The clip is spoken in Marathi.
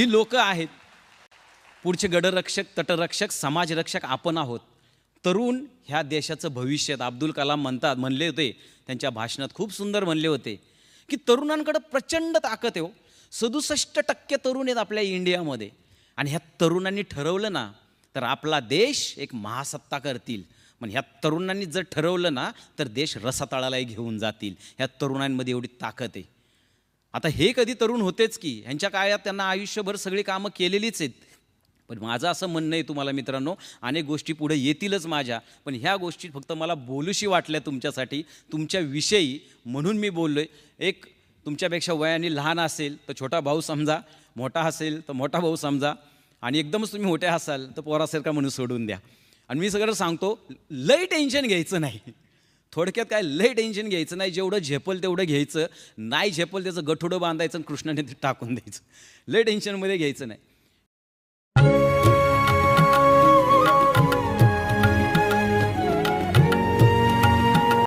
ही लोक आहेत. पुढचे गडरक्षक तटरक्षक समाजरक्षक आपण आहोत. तरुण ह्या देशाचं भविष्य अब्दुल कलाम म्हणतात म्हणले होते त्यांच्या भाषणात खूप सुंदर म्हणले होते की तरुणांकडं प्रचंड ताकद आहे हो. सदुसष्ट टक्के तरुण आहेत आपल्या इंडियामध्ये. आणि ह्या तरुणांनी ठरवलं ना तर आपला देश एक महासत्ता करतील. पण ह्या तरुणांनी जर ठरवलं ना तर देश रसातळालाही घेऊन जातील. ह्या तरुणांमध्ये एवढी ताकद आहे. आता हे कधी तरुण होतेच की ह्यांच्या काळात त्यांना आयुष्यभर सगळी कामं केलेलीच आहेत. पण माझं असं म्हणणं आहे तुम्हाला मित्रांनो अनेक गोष्टी पुढे येतीलच माझ्या पण ह्या गोष्टी फक्त मला बोलूशी वाटल्या तुमच्यासाठी. तुमच्याविषयी म्हणून मी बोललो आहे एक तुमच्यापेक्षा वयाने लहान असेल तर छोटा भाऊ समजा मोठा असेल तर मोठा भाऊ समजा आणि एकदमच तुम्ही मोठे असाल तर पोरासारखा म्हणून सोडून द्या. आणि मी सगळं सांगतो लई टेन्शन घ्यायचं नाही. थोडक्यात काय लय टेन्शन घ्यायचं नाही. जेवढं झेपल तेवढं घ्यायचं. नाही झेपल त्याचं गठुडं बांधायचं आणि कृष्णाने ते टाकून द्यायचं. लय टेन्शनमध्ये घ्यायचं नाही.